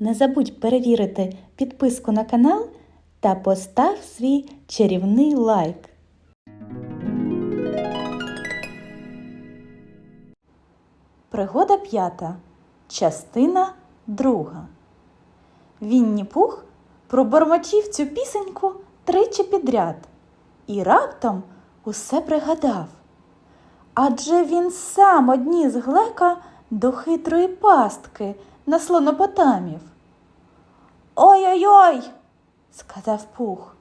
Не забудь перевірити підписку на канал та постав свій чарівний лайк. Пригода п'ята. Частина друга. Вінні Пух пробормочив цю пісеньку тричі підряд і раптом усе пригадав. Адже він сам одніс глека до хитрої пастки на слонопотамів. Ой-ой-ой, сказав Пух.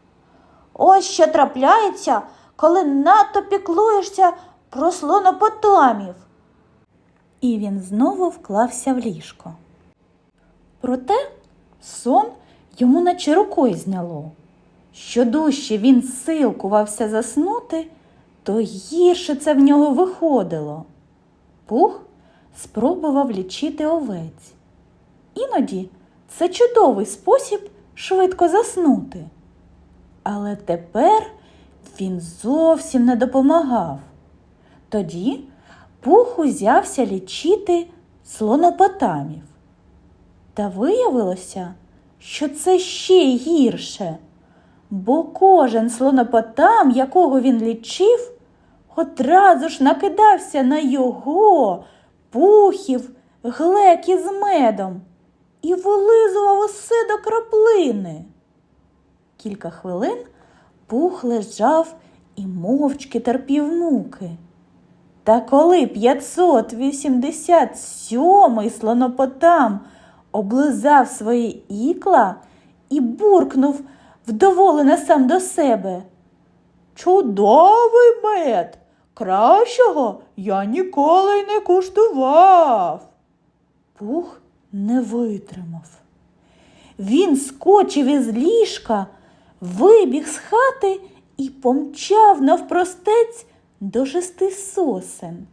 Ось що трапляється, коли надто піклуєшся про слонопотамів. І він знову вклався в ліжко. Проте сон йому наче рукою зняло. Що дужче він силкувався заснути, то гірше це в нього виходило. Пух спробував лічити овець. Іноді це чудовий спосіб швидко заснути. Але тепер він зовсім не допомагав. Тоді Пух узявся лічити слонопотамів. Та виявилося, що це ще гірше, бо кожен слонопотам, якого він лічив, одразу ж накидався на його пухів, глек із медом і вилизував усе до краплини. Кілька хвилин пух лежав і мовчки терпів муки. Та коли 587-й слонопотам облизав своє ікла і буркнув вдоволено сам до себе. Чудовий мед! Кращого я ніколи не куштував. Пух не витримав. Він скочив із ліжка, вибіг з хати і помчав навпростець до шести сосен.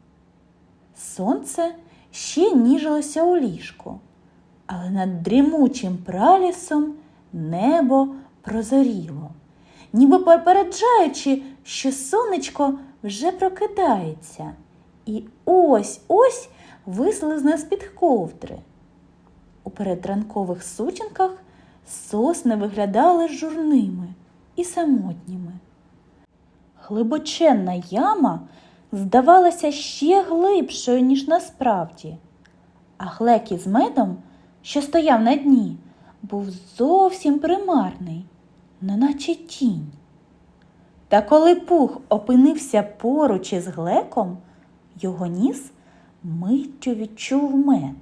Сонце ще ніжилося у ліжку, але над дрімучим пралісом небо прозоріло, ніби попереджаючи, що сонечко вже прокидається, і ось ось вислизне з-під ковдри. У передранкових сутінках сосни виглядали журними і самотніми. Глибоченна яма здавалася ще глибшою, ніж насправді, а глек із медом, що стояв на дні, був зовсім примарний, неначе тінь. Та коли пух опинився поруч із глеком, його ніс миттю відчув мед.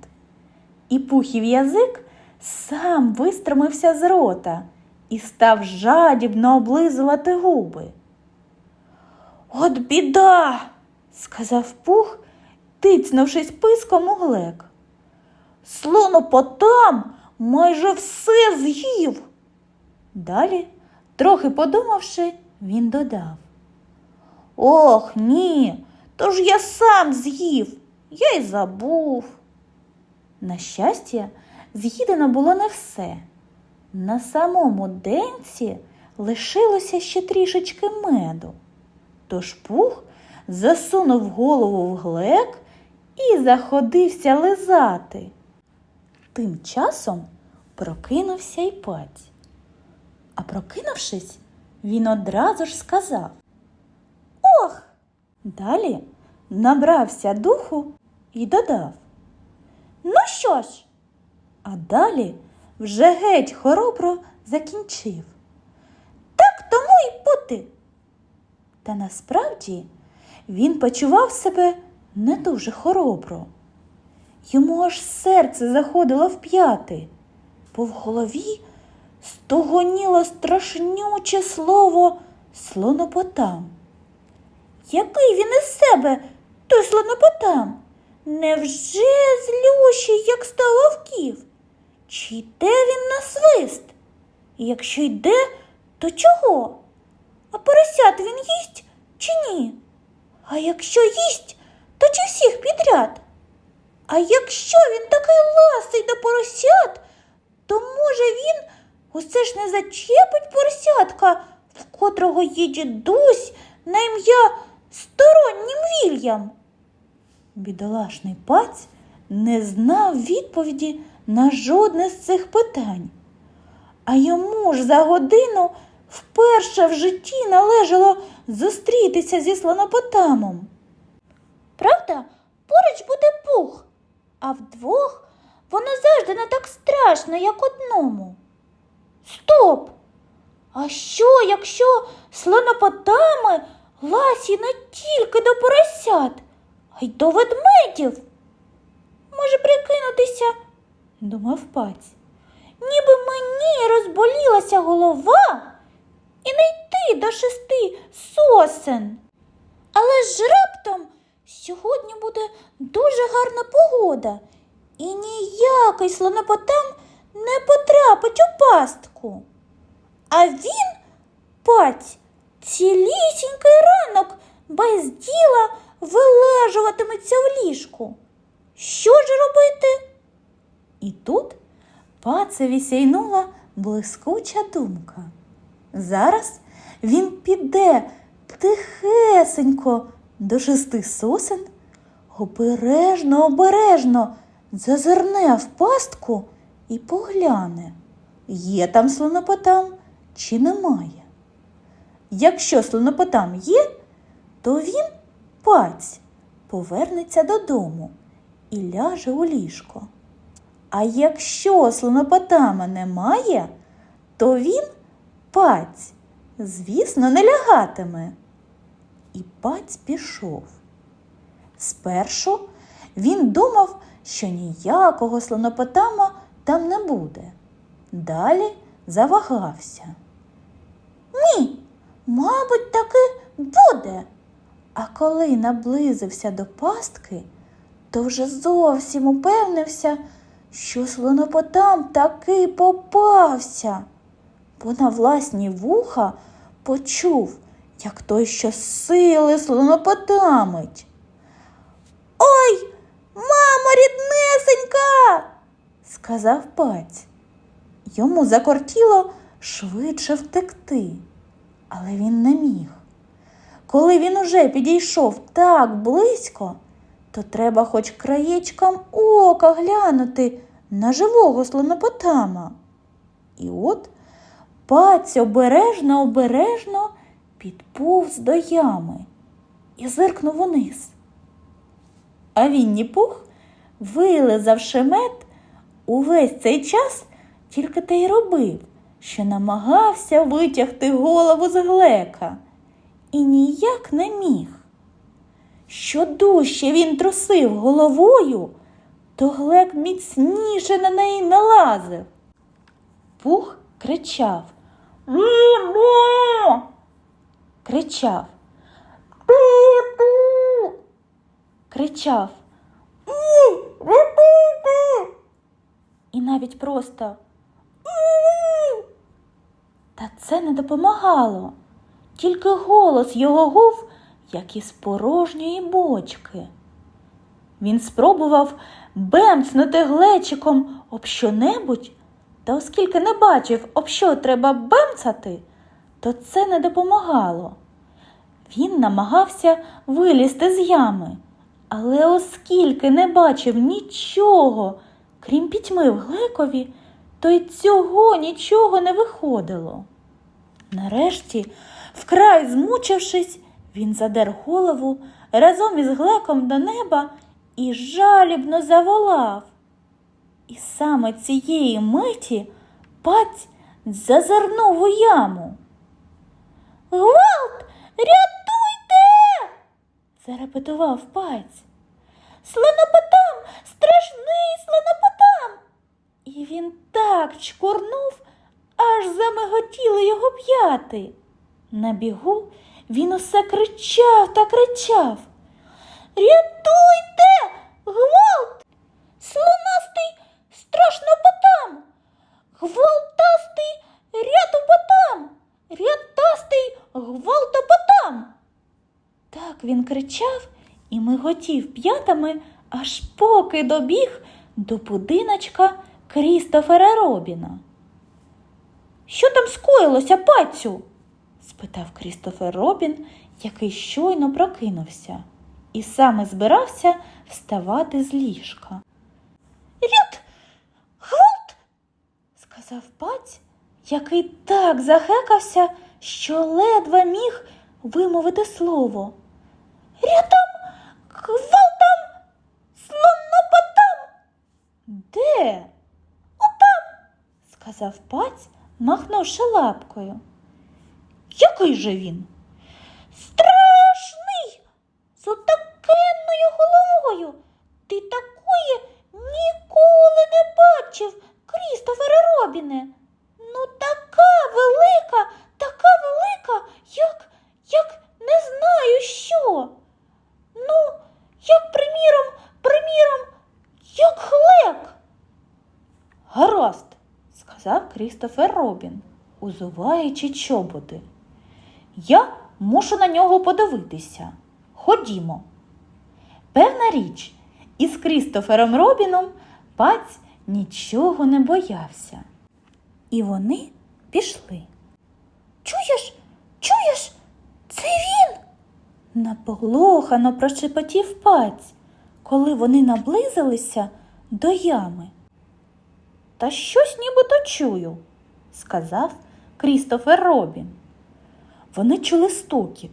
І пухів язик сам вистромився з рота і став жадібно облизувати губи. От біда, сказав пух, тицнувшись писком у глек. Слонопотам майже все з'їв. Далі, трохи подумавши, він додав. Ох, ні, то ж я сам з'їв, я й забув. На щастя, з'їдено було не все. На самому денці лишилося ще трішечки меду. Тож пух засунув голову в глек і заходився лизати. Тим часом прокинувся й паць. А прокинувшись, він одразу ж сказав Ох! Далі набрався духу і додав. Ну що ж? А далі вже геть хоробро закінчив. Так тому й бути. Та насправді він почував себе не дуже хоробро. Йому аж серце заходило в п'яти, бо в голові стогоніло страшнюче слово слонопотам. Який він із себе, той слонопотам? Невже злющий, як сто вовків? Чи йде він на свист? Якщо йде, то чого? А поросят він їсть чи ні? А якщо їсть, то чи всіх підряд? А якщо він такий ласий до поросят, то може він усе ж не зачепить поросятка, в котрого є дідусь на ім'я стороннім вільям? Бідолашний паць не знав відповіді на жодне з цих питань. А йому ж за годину вперше в житті належало зустрітися зі слонопотамом. Правда, поруч буде пух, а вдвох воно завжди не так страшно, як одному. Стоп! А що, якщо слонопотами ласі не тільки до поросят, й до ведмедів? Може прикинутися, думав паць. Ніби мені розболілася голова і не йти до шести сосен. Але ж раптом сьогодні буде дуже гарна погода, і ніякий слонопотам не потрапить у пастку. А він, паць, цілісінький ранок без діла вилежуватиметься в ліжку. Що ж робити? І тут пацеві сяйнула блискуча думка. Зараз він піде тихесенько до шести сосен, обережно, обережно зазирне в пастку і погляне, є там слонопотам чи немає. Якщо слонопотам є, то він, паць, повернеться додому і ляже у ліжко. А якщо слонопотама немає, то він, паць, звісно, не лягатиме. І паць пішов. Спершу він думав, що ніякого слонопотама там не буде. Далі завагався. Ні, мабуть, таки буде. А коли наблизився до пастки, то вже зовсім упевнився, що слонопотам таки попався, бо на власні вуха почув, як той що сили слонопотамить. Ой, мамо ріднесенька, сказав паць. Йому закортіло швидше втекти, але він не міг. Коли він уже підійшов так близько, то треба хоч краєчком ока глянути на живого слонопотама. І от паць обережно обережно підповз до ями і зиркнув униз. А Вінні Пух, вилизавши мед, увесь цей час тільки те й робив, що намагався витягти голову з глека і ніяк не міг. Що дужче він трусив головою, то глек міцніше на неї налазив. Пух кричав Мімо. кричав Пі-пі. кричав «І, рятуйте!» і навіть просто! Та це не допомагало. Тільки голос його гув, як із порожньої бочки. Він спробував бемцнути глечиком об що-небудь, та оскільки не бачив, об що треба бемцати, то це не допомагало. Він намагався вилізти з ями, але оскільки не бачив нічого, крім пітьми в глекові, то й цього нічого не виходило. Нарешті, вкрай змучившись, він задер голову разом із глеком до неба і жалібно заволав. І саме цієї миті паць зазирнув у яму. Гвалт, рятуйте! зарепетував паць. Слонопотам, страшний слонопотам. І він так чкурнув, аж замиготіли його п'яти. На бігу він усе кричав та кричав. Рятуйте, гвалт! Слонастий страшнопотам! Гвалтастий рятопотам! Рятастий гвалтопотам! Так він кричав і миготів п'ятами, аж поки добіг до будиночка Крістофера Робіна. Що там скоїлося, пацю? Спитав Крістофер Робін, який щойно прокинувся, і саме збирався вставати з ліжка. Рят, сказав паць, який так захекався, що ледве міг вимовити слово. Рятом, гвалтом, слонопотам. Де? Отам, сказав паць, махнувши лапкою. Який же він? Страшний, з отакенною головою. Ти такої ніколи не бачив, Крістофере Робіне. Ну, така велика, така велика, як, як не знаю що. Ну, як приміром, приміром, як хлеб. Гаразд, сказав Крістофер Робін, узуваючи чоботи. Я мушу на нього подивитися. Ходімо. Певна річ, із Крістофером Робіном паць нічого не боявся. І вони пішли. Чуєш, чуєш, це він? Наполохано прошепотів паць, коли вони наблизилися до ями. Та щось нібито чую, сказав Крістофер Робін. Вони чули стукіт.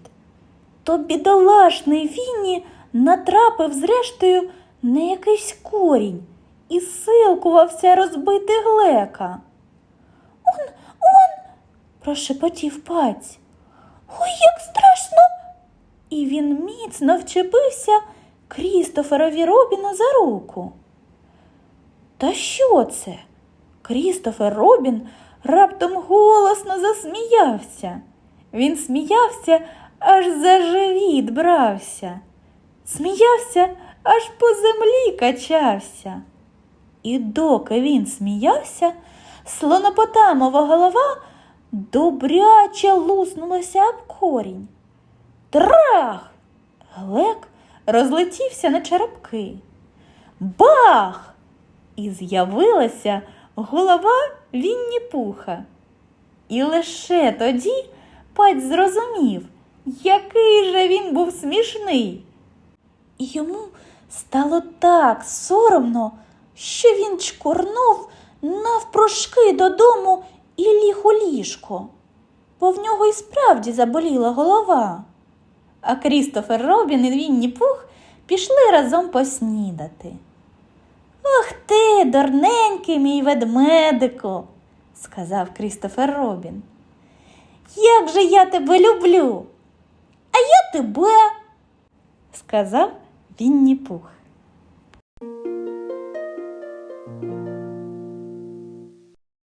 То бідолашний Вінні натрапив зрештою на якийсь корінь і силкувався розбити глека. Он, он, прошепотів паць. Ой, як страшно. І він міцно вчепився Крістоферові Робіну за руку. Та що це? Крістофер Робін раптом голосно засміявся. Він сміявся, аж за живіт брався. Сміявся, аж по землі качався. І доки він сміявся, слонопотамова голова добряче луснулася об корінь. Трах! Глек розлетівся на черепки. Бах! І з'явилася голова Вінні Пуха. І лише тоді паць зрозумів, який же він був смішний. І йому стало так соромно, що він чкурнув навпрошки додому і ліг у ліжко, бо в нього і справді заболіла голова. А Крістофер Робін і Вінні Пух пішли разом поснідати. Ох ти, дурненький мій ведмедику, сказав Крістофер Робін. Як же я тебе люблю, а я тебе, сказав Вінні Пух.